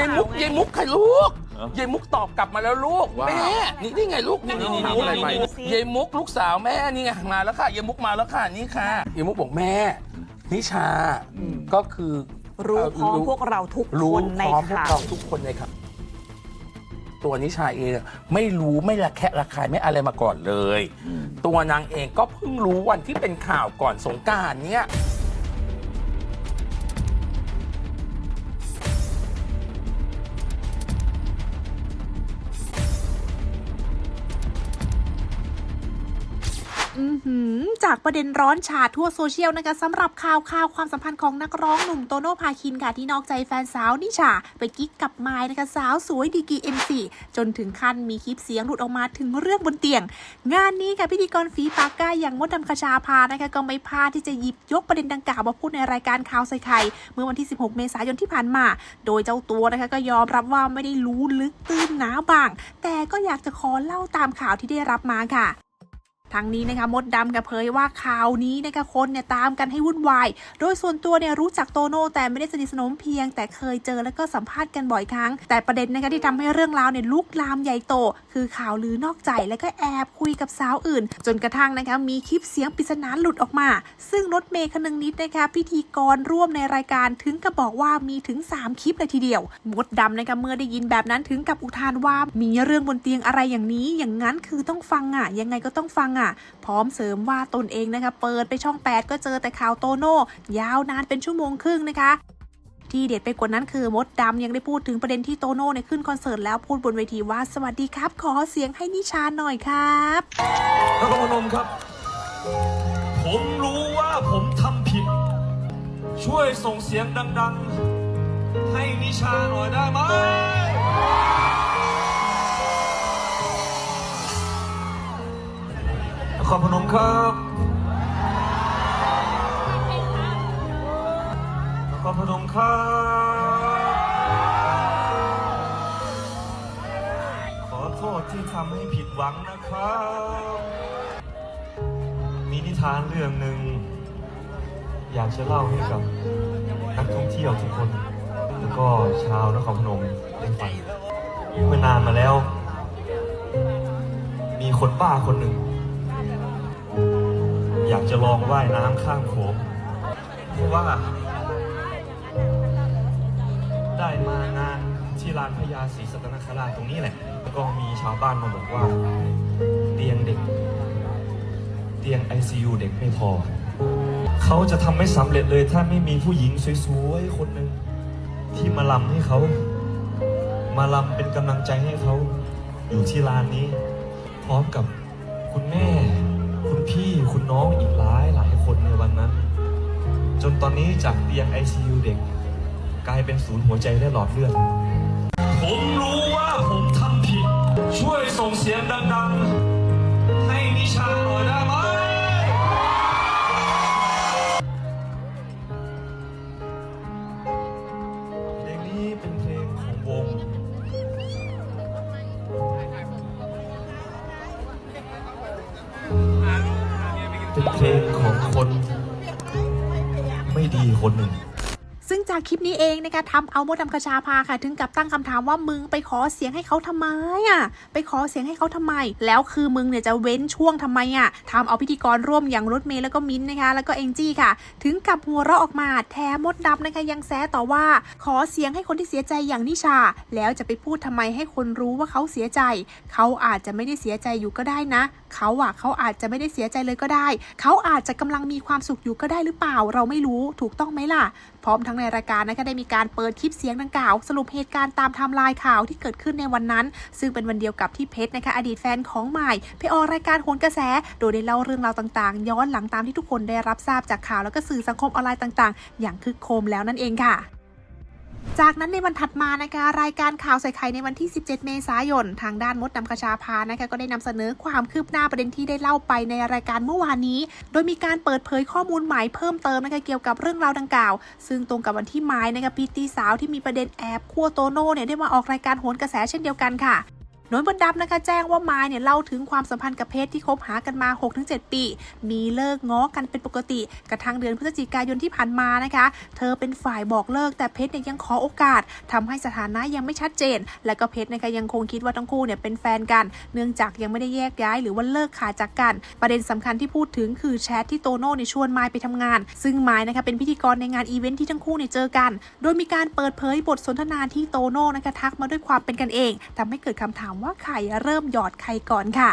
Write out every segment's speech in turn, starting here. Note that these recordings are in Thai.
ยายมุกไงยายมุกค่ะลูกเอ้ายายมุกตอบกลับมาแล้วลูกว้าวแม่นี่นี่ไงลูกนี่นี่นี่เอานี่อะไรไปยายมุกลูกสาวแม่นี่ไงมาแล้วค่ะยายมุกมาแล้วค่ะนี่ค่ะยายมุกบอกแม่ นิชาก็คือรู้พร้อมเพวกเราทุกรู้คนในพร้อมพวกข่าวเราทุกคนในครับตัวนิชาเองอะไม่รู้ไม่ระแคะระคายไม่อะไรมาก่อนเลย ตัวนางเองก็เพิ่งรู้วันที่เป็นข่าวก่อนสงกรารเนี่ย จากประเด็นร้อนฉาทั่วโซเชียลนะคะสำหรับข่าวข่าวความสัมพันธ์ของนักร้องหนุ่มโตโน่พาคินค่ะที่นอกใจแฟนสาวนิชา ไปกิ๊กกับไม้นะคะสาวสวยดีกีเอ็มซีจนถึงขั้นมีคลิปเสียงหลุดออกมาถึงเรื่องบนเตียง งานนี้ค่ะพิธีกรฝีปากกล้าอย่างมดดำคชาพานะคะก็ไม่พลาดที่จะหยิบยกประเด็นดังกล่าวมาพูดในรายการข่าวใส่ไข่เมื่อวันที่ 16 เมษายนที่ผ่านมา โดยเจ้าตัวนะคะก็ยอมรับว่าไม่ได้รู้ลึกตื้นหนาบาง แต่ก็อยากจะขอเล่าตามข่าวที่ได้รับมาค่ะ ทั้งนี้นะคะมดดำกับเผยว่าข่าวนี้นะคะคนเนี่ยตามกันให้วุ่นวาย โดยส่วนตัวเนี่ยรู้จักโตโน่แต่ไม่ได้สนิทสนมเพียง แต่เคยเจอแล้วก็สัมภาษณ์กันบ่อยครั้ง แต่ประเด็นนะคะที่ทำให้เรื่องราวเนี่ยลุกลามใหญ่โต คือข่าวลือนอกใจและก็แอบคุยกับสาวอื่น จนกระทั่งนะคะมีคลิปเสียงปริศนาหลุดออกมา ซึ่งรถเมย์คนึงนิดนะคะพิธีกรร่วมในรายการถึงกับบอกว่ามีถึง 3 คลิปเลยทีเดียว มดดำนะคะเมื่อได้ยินแบบนั้นถึงกับอุทานว่ามีเรื่องบนเตียงอะไรอย่างนี้ อย่างนั้นคือต้องฟังอะยังไงก็ต้องฟังอะพร้อมเสริมว่าตนเองนะคะเปิดไปช่อง 8 ก็เจอแต่ข่าวโตโน่ยาวนานเป็นชั่วโมงครึ่งนะคะที่เด็ดไปกว่านั้นคือมดดำยังได้พูดถึงประเด็นที่โตโน่เนี่ยขึ้นคอนเสิร์ตแล้วพูดบนเวทีว่าสวัสดีครับ ขอเสียงให้นิชาหน่อยครับนครพนมครับ ผมรู้ว่าผมทำผิด ช่วยส่งเสียงดัง ๆ ให้นิชาหน่อยได้ไหม นครพนมครับนครพนมครับขอโทษที่ทำให้ผิดหวังนะครับ มีนิทานเรื่องหนึ่ง อยากจะเล่าให้กับนักท่องเที่ยวทุกคน แล้วก็ชาวนครพนมได้ฟังเมื่อนานมาแล้ว มีคนบ้าคนหนึ่ง อยากจะลองว่ายน้ำข้ามโขงเพราะว่า ได้มางานที่ลานพญาศรีสัตนคราชตรงนี้แหละแล้วก็มีชาวบ้านมาบอกว่า เตียงเด็ก เตียง ICU เด็กไม่พอ เขาจะทำไม่สำเร็จเลยถ้าไม่มีผู้หญิงสวยๆ คนหนึ่งที่มาลำให้เขา มาลำเป็นกำลังใจให้เขาอยู่ที่ลานนี้ พร้อมกับคุณแม่ คุณพี่คุณน้องอีกหลายหลายคนในวันนั้น จนตอนนี้จากเตียง ICU เด็ก กลายเป็นศูนย์หัวใจและหลอดเลือด ผมรู้ว่าผมทำผิด ช่วยส่งเสียงดังๆ ให้นิชาหน่อยได้ไหม เป็นเพลงของคนไม่ดีคนหนึ่งซึ่งจากคลิปนี้เองนะคะทำเอามดดำคชาพาค่ะ ถึงกับตั้งคำถามว่ามึงไปขอเสียงให้เขาทำไมอะ ไปขอเสียงให้เขาทำไม แล้วคือมึงเนี่ยจะเว้นช่วงทำไมอะทำเอาพิธีกรร่วมอย่างรถเมย์แล้วก็มิ้นนะคะ แล้วก็เองจี้ค่ะ ถึงกับหัวเราะออกมาแถมมดดำนะคะยังแซะต่อว่า ขอเสียงให้คนที่เสียใจอย่างนิชา แล้วจะไปพูดทำไมให้คนรู้ว่าเขาเสียใจ เขาอาจจะไม่ได้เสียใจอยู่ก็ได้นะ เขาอะเขาอาจจะไม่ได้เสียใจเลยก็ได้ เขาอาจจะกำลังมีความสุขอยู่ก็ได้หรือเปล่า เราไม่รู้ถูกต้องไหมล่ะ พร้อมทั้งในรายการนะคะได้มีการเปิดคลิปเสียงดังกล่าว สรุปเหตุการณ์ตามไทม์ไลน์ข่าวที่เกิดขึ้นในวันนั้น ซึ่งเป็นวันเดียวกับที่เพชรนะคะอดีตแฟนของใหม่ไปออกรายการโหนกระแส โดยได้เล่าเรื่องราวต่างๆ ย้อนหลังตามที่ทุกคนได้รับทราบจากข่าวแล้วก็สื่อสังคมออนไลน์ต่าง ๆ อย่างคึกโครมแล้วนั่นเองค่ะ จากนั้นในวันถัดมานะคะรายการข่าวใส่ไข่ในวันที่ 17 เมษายน ทางด้านมดดำกระชาพานะคะก็ได้นำเสนอความคืบหน้าประเด็นที่ได้เล่าไปในรายการเมื่อวานนี้ โดยมีการเปิดเผยข้อมูลใหม่เพิ่มเติมนะคะเกี่ยวกับเรื่องราวดังกล่าว ซึ่งตรงกับวันที่ไม้นะคะพีตีสาวที่มีประเด็นแอบคั่วโตโน่เนี่ยได้มาออกรายการโหนกระแสเช่นเดียวกันค่ะ โน้นบนดำนะคะ แจ้งว่าไม้เนี่ยเล่าถึงความสัมพันธ์กับเพชรที่คบหากันมา 6-7 ปี มีเลิกง้อกันเป็นปกติกระทั่งเดือนพฤศจิกายนที่ผ่านมานะคะ เธอเป็นฝ่ายบอกเลิกแต่เพชรเนี่ยยังขอโอกาสทำให้สถานะยังไม่ชัดเจน และก็เพชรนะคะยังคงคิดว่าทั้งคู่เนี่ยเป็นแฟนกัน เนื่องจากยังไม่ได้แยกย้ายหรือว่าเลิกขาดจากกัน ประเด็นสำคัญที่พูดถึงคือแชทที่โตโน่เนี่ยชวนไมายไปทำงาน ซึ่งไมายนะคะเป็นพิธีกรในงานอีเวนท์ที่ทั้งคู่เนี่ยเจอกัน โดยมีการเปิดเผยบทสนทนาที่โตโน่นะคะทักมาด้วยความเป็นกันเองทำให้เกิดคำถามว่าใครเริ่มหยอดใครก่อนค่ะ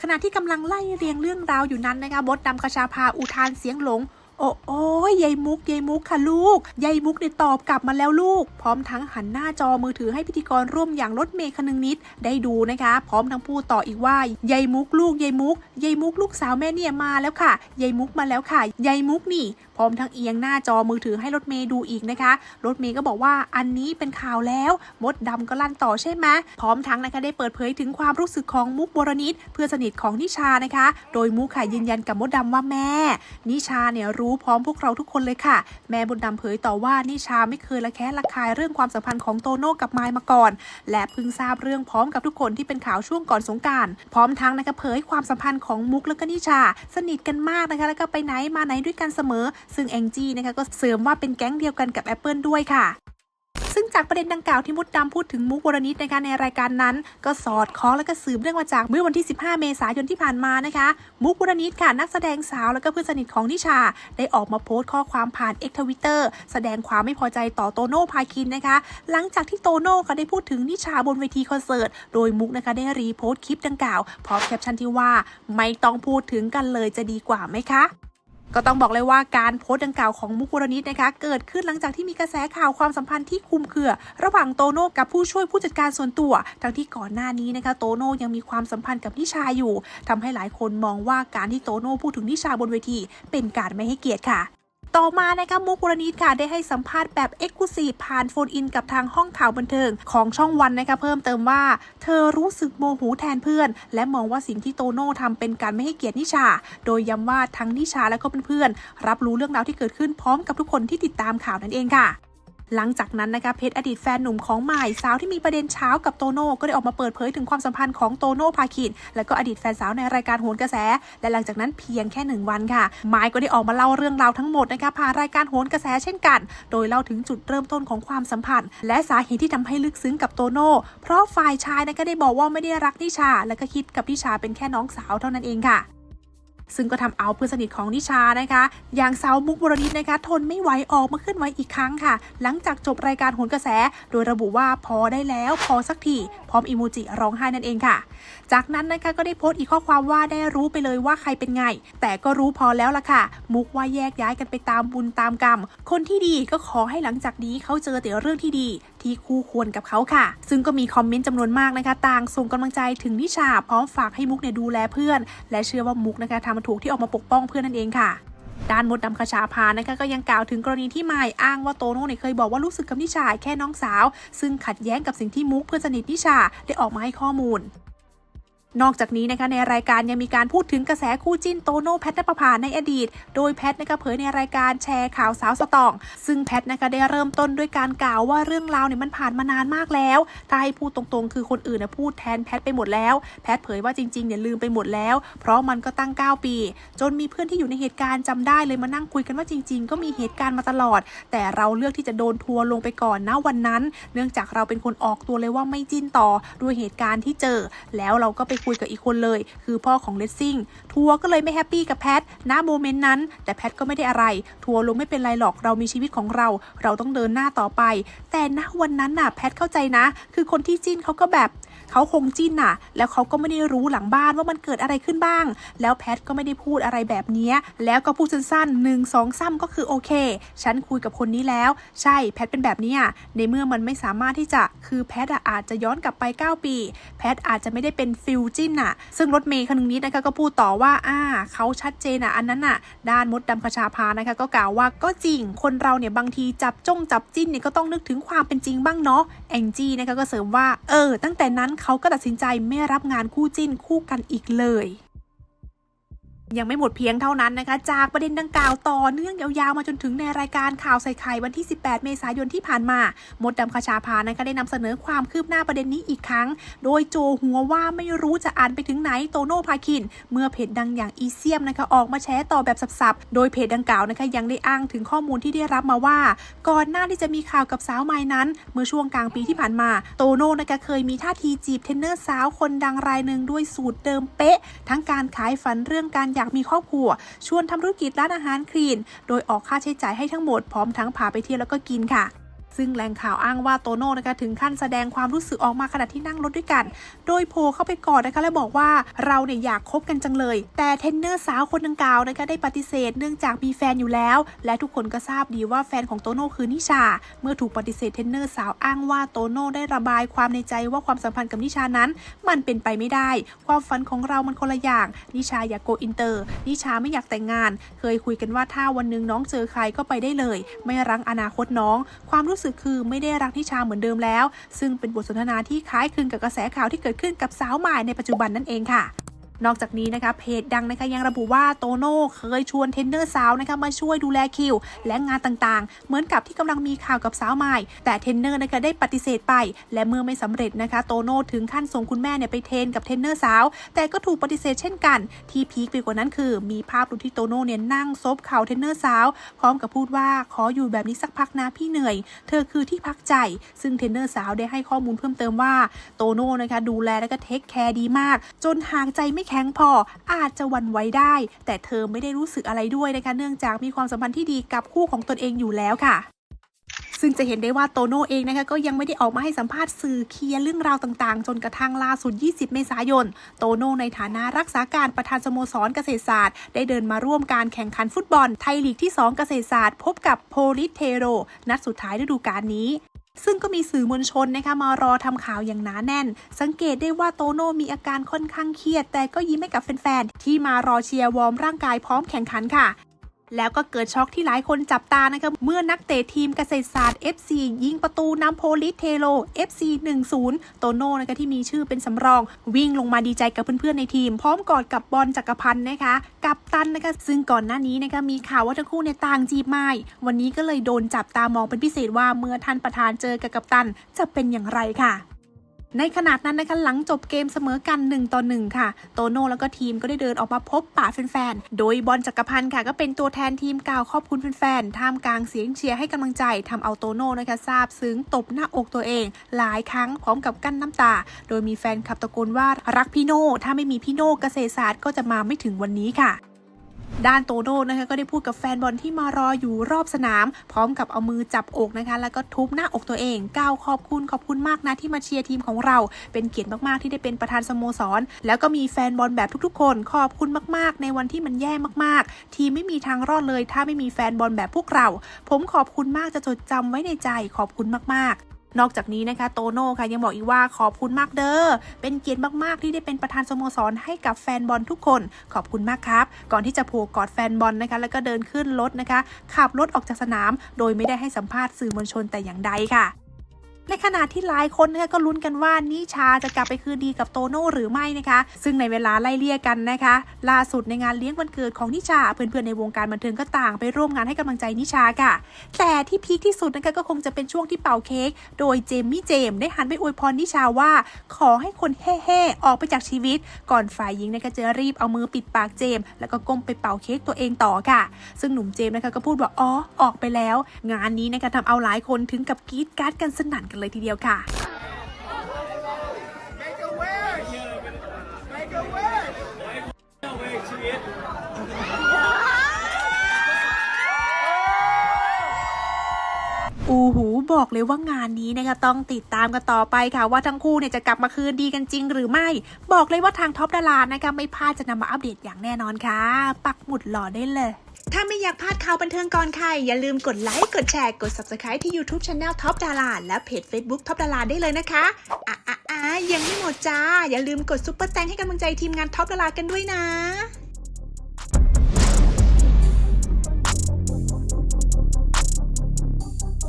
ขณะที่กำลังไล่เรียงเรื่องราวอยู่นั้นนะคะบดดำกระชาพาอุทานเสียงหลง โอ้โอ้ยยายมุกยายมุกค่ะลูกยายมุกเนี่ยตอบกลับมาแล้วลูก พร้อมทั้งหันหน้าจอมือถือให้พิธีกรร่วมอย่างรถเมย์คนึงนิดได้ดูนะคะ พร้อมทั้งพูดต่ออีกว่ายายมุกลูกยายมุกยายมุกลูกสาวแม่เนี่ยมาแล้วค่ะยายมุกมาแล้วค่ะยายมุกนี่ พร้อมทั้งเอียงหน้าจอมือถือให้รถเมย์ดูอีกนะคะ รถเมย์ก็บอกว่าอันนี้เป็นข่าวแล้วมดดำก็ลั่นต่อใช่ไหมพร้อมทั้งนะคะได้เปิดเผยถึงความรู้สึกของมุกบรณิตเพื่อนสนิทของนิชานะคะ โดยมุกค่ะยืนยันกับมดดำว่าแม่ นิชาเนี่ยรู้พร้อมพวกเราทุกคนเลยค่ะ แม่บุญดำเผยต่อว่านิชาไม่เคยละแคะละคายเรื่องความสัมพันธ์ของโตโน่กับไมล์มาก่อน และเพิ่งทราบเรื่องพร้อมกับทุกคนที่เป็นข่าวช่วงก่อนสงการพร้อมทั้งนะคะเผยความสัมพันธ์ของมุกและก็นิชา สนิทกันมากนะคะแล้วก็ไปไหนมาไหนด้วยกันเสมอ ซึ่งแองจี้นะคะก็เสริมว่าเป็นแก๊งเดียวกันกับแอปเปิลด้วยค่ะ ซึ่งจากประเด็นดังกล่าวที่มุดดำพูดถึงมุกวรณิตนะคะในรายการนั้น ก็สอดคล้องและก็สืบเรื่องมาจากเมื่อวันที่ 15 เมษายนที่ผ่านมานะคะ มุกวรณิตค่ะนักแสดงสาวและก็เพื่อนสนิทของนิชา ได้ออกมาโพสต์ข้อความผ่านเอ็กทวิตเตอร์แสดงความไม่พอใจต่อโตโน่พาคินนะคะ หลังจากที่โตโน่ค่ะได้พูดถึงนิชาบนเวทีคอนเสิร์ตโดยมุกนะคะได้รีโพสต์คลิปดังกล่าวพร้อมแคปชั่นที่ว่าไม่ต้องพูดถึงกันเลยจะดีกว่าไหมคะ ก็ต้องบอกเลยว่าการโพสต์ดังกล่าวของมุกวรณิตนะคะ เกิดขึ้นหลังจากที่มีกระแสข่าวความสัมพันธ์ที่คุมเครือ ระหว่างโตโน่กับผู้ช่วยผู้จัดการส่วนตัว ทั้งที่ก่อนหน้านี้นะคะ โตโน่ยังมีความสัมพันธ์กับนิชาอยู่ทำให้หลายคนมองว่าการที่โตโน่พูดถึงนิชาบนเวที เป็นการไม่ให้เกียรติค่ะ ต่อมานะคะมุกวรณิตค่ะได้ให้สัมภาษณ์แบบเอ็กซ์คลูซีฟผ่านโฟนอินกับทางห้องข่าวบันเทิงของช่องวันนะคะเพิ่มเติมว่า เธอรู้สึกโมโหแทนเพื่อน และมองว่าสิ่งที่โตโน่ทำเป็นการไม่ให้เกียรตินิชา โดยย้ำว่าทั้งนิชาและก็เพื่อนๆรับรู้เรื่องราวที่เกิดขึ้นพร้อมกับทุกคนที่ติดตามข่าวนั่นเองค่ะ หลังจากนั้นนะคะเพชรอดีตแฟนหนุ่มของใหม่สาวที่มีประเด็นเช้ากับโตโน่ก็ได้ออกมาเปิดเผยถึงความสัมพันธ์ของโตโน่พาคินและก็อดีตแฟนสาวในรายการโหนกระแส และหลังจากนั้นเพียงแค่หนึ่งวันค่ะไม้ก็ได้ออกมาเล่าเรื่องราวทั้งหมดนะคะผ่านรายการโหนกระแสเช่นกัน โดยเล่าถึงจุดเริ่มต้นของความสัมพันธ์ และสาเหตุที่ทำให้ลึกซึ้งกับโตโน่เพราะฝ่ายชายนะคะได้บอกว่าไม่ได้รักนิชา และก็คิดกับนิชาเป็นแค่น้องสาวเท่านั้นเองค่ะ ซึ่งก็ทำเอาเพื่อนสนิทของนิชานะคะ อย่างสาวมุกบรณิตนะคะ ทนไม่ไหวออกมาเคลื่อนไหวอีกครั้งค่ะ หลังจากจบรายการโหนกระแส โดยระบุว่าพอได้แล้วพอสักทีพร้อมอีโมจิร้องไห้นั่นเองค่ะ จากนั้นนะคะก็ได้โพสต์อีกข้อความว่าได้รู้ไปเลยว่าใครเป็นไง แต่ก็รู้พอแล้วล่ะค่ะ มุกว่าแยกย้ายกันไปตามบุญตามกรรม คนที่ดีก็ขอให้หลังจากนี้เขาเจอแต่เรื่องที่ดี ที่คู่ควรกับเขาค่ะ ซึ่งก็มีคอมเมนต์จำนวนมากนะคะ ต่างส่งกำลังใจถึงนิชา พร้อมฝากให้มุกเนี่ยดูแลเพื่อน และเชื่อว่ามุกนะคะทำถูกที่ออกมาปกป้องเพื่อนนั่นเองค่ะด้านมดดำคชาพานะคะก็ยังกล่าวถึงกรณีที่ไมายอ้างว่าโตโน่เนี่ยเคยบอกว่ารู้สึกกับนิชาแค่น้องสาว ซึ่งขัดแย้งกับสิ่งที่มุกเพื่อนสนิทนิชาได้ออกมาให้ข้อมูล นอกจากนี้นะคะในรายการยังมีการพูดถึงกระแสคู่จิ้นโตโน่แพทนประภาในอดีต โดยแพทนะคะเผยในรายการแชร์ข่าวสาวสตอง ซึ่งแพทนะคะได้เริ่มต้นด้วยการกล่าวว่าเรื่องราวเนี่ยมันผ่านมานานมากแล้วถ้าให้พูดตรงๆ คือคนอื่นนะพูดแทนแพทไปหมดแล้ว แพทเผยว่าจริงๆเนี่ยลืมไปหมดแล้ว เพราะมันก็ตั้ง 9 ปี จนมีเพื่อนที่อยู่ในเหตุการณ์จำได้เลยมานั่งคุยกันว่าจริง ๆ ก็มีเหตุการณ์มาตลอด แต่เราเลือกที่จะโดนทัวร์ลงไปก่อนนะวันนั้น เนื่องจากเราเป็นคนออกตัวเลยว่าไม่จิ้นต่อด้วยเหตุการณ์ที่เจอ แล้วเราก็ไปคุยกับอีกคนเลย คือพ่อของเลสซิ่งทัวร์ก็เลยไม่แฮปปี้กับแพทณโมเมนต์นั้น แต่แพทก็ไม่ได้อะไร ทัวร์ลงไม่เป็นไรหรอกเรามีชีวิตของเรา เราต้องเดินหน้าต่อไป แต่ณวันนั้นน่ะแพทเข้าใจนะ คือคนที่จิ้นเขาก็แบบเขาคงจิ้นน่ะ แล้วเขาก็ไม่ได้รู้หลังบ้านว่ามันเกิดอะไรขึ้นบ้าง แล้วแพทก็ไม่ได้พูดอะไรแบบนี้ แล้วก็พูดสั้นๆหนึ่งสองซ้ำก็คือโอเค ฉันคุยกับคนนี้แล้ว ใช่ แพทเป็นแบบเนี้ยในเมื่อมันไม่สามารถที่จะ คือแพทอะอาจจะย้อนกลับไป 9 ปี แพทอาจจะไม่ได้เป็นฟิลจิ้นน่ะ ซึ่งรถเมย์คนนึงนี้นะคะก็พูดต่อว่าอ่าเขาชัดเจนอะอันนั้นน่ะ ด้านมดดำคชาพานะคะ ก็กล่าวว่าก็จริงคนเราเนี่ยบางทีจับจ้องจับจิ้นเนี่ยก็ต้องนึกถึงความเป็นจริงบ้างเนาะแองจี้นะคะก็เสริมว่าเออ ตั้งแต่นั้นเขาก็ตัดสินใจไม่รับงานคู่จิ้นคู่กันอีกเลย ยังไม่หมดเพียงเท่านั้นนะคะ จากประเด็นดังกล่าวต่อเนื่องยาวๆ มาจนถึงในรายการข่าวใส่ไข่วันที่ 18 เมษายนที่ผ่านมา มดดำคชาพานะคะได้นำเสนอความคืบหน้าประเด็นนี้อีกครั้ง โดยโจหัวว่าไม่รู้จะอ่านไปถึงไหนโตโน่พาคิน เมื่อเพจดังอย่างอีเซียมนะคะออกมาแชร์ต่อแบบสับๆ โดยเพจดังกล่าวนะคะยังได้อ้างถึงข้อมูลที่ได้รับมาว่า ก่อนหน้าที่จะมีข่าวกับสาวไม้นั้น เมื่อช่วงกลางปีที่ผ่านมาโตโน่นะคะเคยมีท่าทีจีบเทรนเนอร์สาวคนดังรายหนึ่งด้วยสูตรเดิมเป๊ะ ทั้งการขายฝันเรื่องการอยากมีครอบครัว ชวนทำธุรกิจร้านอาหารคลีน โดยออกค่าใช้จ่ายให้ทั้งหมดพร้อมทั้งพาไปเที่ยวแล้วก็กินค่ะ ซึ่งแหล่งข่าวอ้างว่าโตโน่นะคะถึงขั้นแสดงความรู้สึกออกมาขณะที่นั่งรถด้วยกัน โดยโผล่เข้าไปกอดนะคะและบอกว่าเราเนี่ยอยากคบกันจังเลย แต่เทนเนอร์สาวคนดังกล่าวนะคะได้ปฏิเสธเนื่องจากมีแฟนอยู่แล้ว และทุกคนก็ทราบดีว่าแฟนของโตโน่คือนิชา เมื่อถูกปฏิเสธเทนเนอร์สาวอ้างว่าโตโน่ได้ระบายความในใจว่าความสัมพันธ์กับนิชานั้น มันเป็นไปไม่ได้ ความฝันของเรามันคนละอย่างนิชาอยากโกอินเตอร์นิชาไม่อยากแต่งงาน เคยคุยกันว่าถ้าวันนึงน้องเจอใครก็ไปได้เลย ไม่รั้งอนาคตน้อง ความรู้สึกคือไม่ได้รักนิชาเหมือนเดิมแล้ว ซึ่งเป็นบทสนทนาที่คล้ายคลึงกับกระแสข่าวที่เกิดขึ้นกับสาวใหม่ในปัจจุบันนั่นเองค่ะ นอกจากนี้นะคะเพจดังนะคะยังระบุว่าโตโน่เคยชวนเทนเนอร์สาวนะคะมาช่วยดูแลคิว และงานต่างๆ เหมือนกับที่กำลังมีข่าวกับสาวใหม่ แต่เทนเนอร์นะคะได้ปฏิเสธไป และเมื่อไม่สำเร็จนะคะ โตโน่ถึงขั้นส่งคุณแม่เนี่ยไปเทนกับเทนเนอร์สาว แต่ก็ถูกปฏิเสธเช่นกัน ที่พีคไปกว่านั้นคือ มีภาพดูที่โตโน่เนี่ยนั่งซบเข่าเทนเนอร์สาว พร้อมกับพูดว่าขออยู่แบบนี้สักพักนะพี่เหนื่อย เธอคือที่พักใจ ซึ่งเทนเนอร์สาวได้ให้ข้อมูลเพิ่มเติมว่าโตโน่นะคะดูแลและก็เทคแคร์ดีมาก จนหากใจไม่แข็งพออาจจะวันไหวได้ แต่เธอไม่ได้รู้สึกอะไรด้วยนะคะเนื่องจากมีความสัมพันธ์ที่ดีกับคู่ของตนเองอยู่แล้วค่ะซึ่งจะเห็นได้ว่าโตโน่เองนะคะก็ยังไม่ได้ออกมาให้สัมภาษณ์สื่อเคลียร์เรื่องราวต่างๆ จนกระทั่งล่าสุด 20 เมษายน โตโน่ในฐานะรักษาการประธานสโมสรเกษตรศาสตร์ ได้เดินมาร่วมการแข่งขันฟุตบอลไทยลีกที่ 2 เกษตรศาสตร์ พบกับโพลิสเทโร นัดสุดท้ายฤดูกาลนี้ ซึ่งก็มีสื่อมวลชนนะคะมารอทำข่าวอย่างหนาแน่น สังเกตได้ว่าโตโน่มีอาการค่อนข้างเครียด แต่ก็ยิ้มให้กับแฟนๆที่มารอเชียร์วอร์มร่างกายพร้อมแข่งขันค่ะ แล้วก็เกิดช็อกที่หลายคนจับตานะคะเมื่อนักเตะทีมเกษตรศาสตร์ FC ยิงประตูนำโพลิสเทโล FC 1-0 โตโน่นะคะที่มีชื่อเป็นสำรอง วิ่งลงมาดีใจกับเพื่อนๆในทีม พร้อมกอดกับบอลจักรพันธ์นะคะ กับตันนะคะ ซึ่งก่อนหน้านี้นะคะมีข่าวว่าทั้งคู่เนี่ยต่างจีบไม่วันนี้ก็เลยโดนจับตามองเป็นพิเศษว่าเมื่อท่านประธานเจอกับกัปตันจะเป็นอย่างไรค่ะ ในขนาดนั้นนะคะหลังจบเกมเสมอกัน1ต่อ1ค่ะ โตโน่แล้วก็ทีมก็ได้เดินออกมาพบปะแฟนๆ โดยบอลจักรพันธ์ค่ะ ก็เป็นตัวแทนทีมกล่าวขอบคุณแฟนๆ ท่ามกลางเสียงเชียร์ให้กำลังใจทำเอาโตโน่นะคะซาบซึ้งตบหน้าอกตัวเอง หลายครั้งพร้อมกับกั้นน้ำตา โดยมีแฟนคลับตะโกนว่ารักพี่โน่ถ้าไม่มีพี่โน่เกษตรศาสตร์ก็จะมาไม่ถึงวันนี้ค่ะ ด้านโตโน่นะคะก็ได้พูดกับแฟนบอลที่มารออยู่รอบสนาม พร้อมกับเอามือจับอกนะคะ แล้วก็ทุบหน้าอกตัวเองกล่าวขอบคุณขอบคุณมากนะที่มาเชียร์ทีมของเรา เป็นเกียรติมากๆที่ได้เป็นประธานสโมสร แล้วก็มีแฟนบอลแบบทุกๆ คนขอบคุณมากๆ ในวันที่มันแย่มากๆ ทีมไม่มีทางรอดเลย ถ้าไม่มีแฟนบอลแบบพวกเรา ผมขอบคุณมากจะจดจำไว้ในใจขอบคุณมาก นอกจากนี้นะคะโตโน่ค่ะยังบอกอีกว่าขอบคุณมากเด้อเป็นเกียรติมากๆที่ได้เป็นประธานสโมสรให้กับแฟนบอลทุกคนขอบคุณมากครับ ก่อนที่จะผูกกอดแฟนบอลนะคะ แล้วก็เดินขึ้นรถนะคะ ขับรถออกจากสนาม โดยไม่ได้ให้สัมภาษณ์สื่อมวลชนแต่อย่างใดค่ะ ในขณะที่หลายคนนะคะก็ลุ้นกันว่านิชาจะกลับไปคืนดีกับโตโน่หรือไม่นะคะ ซึ่งในเวลาไล่เลี่ยกันนะคะ ล่าสุดในงานเลี้ยงวันเกิดของนิชาเพื่อนๆในวงการบันเทิงก็ต่างไปร่วมงานให้กำลังใจนิชาค่ะ แต่ที่พีคที่สุดนะคะก็คงจะเป็นช่วงที่เป่าเค้กโดยเจมมี่เจมได้หันไปอวยพรนิชาว่า ขอให้คนเฮ่ๆออกไปจากชีวิต ก่อนฝ่ายหญิงนะคะจะรีบเอามือปิดปากเจม แล้วก็ก้มไปเป่าเค้กตัวเองต่อค่ะ ซึ่งหนุ่มเจมนะคะก็พูดว่าอ๋อออกไปแล้ว งานนี้นะคะทำเอาหลายคนถึงกับกรี๊ดการ์ดกันสนั่นกันเลยทีเดียวค่ะ อูหูบอกเลยว่างานนี้นะคะต้องติดตามกันต่อไปค่ะ ว่าทั้งคู่เนี่ยจะกลับมาคืนดีกันจริงหรือไม่ บอกเลยว่าทางท็อปดารานะคะไม่พลาดจะนำมาอัปเดตอย่างแน่นอนค่ะ ปักหมุดหล่อได้เลย ถ้าไม่อยากพลาดข่าวบันเทิงก่อนใคร อย่าลืมกดไลค์กดแชร์กด subscribe ที่ YouTube Channel Top ดาราและเพจ Facebook Top ดาราได้เลยนะคะอะอะอะยังไม่หมดจ้า อย่าลืมกดซุปเปอร์แตงให้กำลังใจทีมงานท็อปดารากันด้วยนะ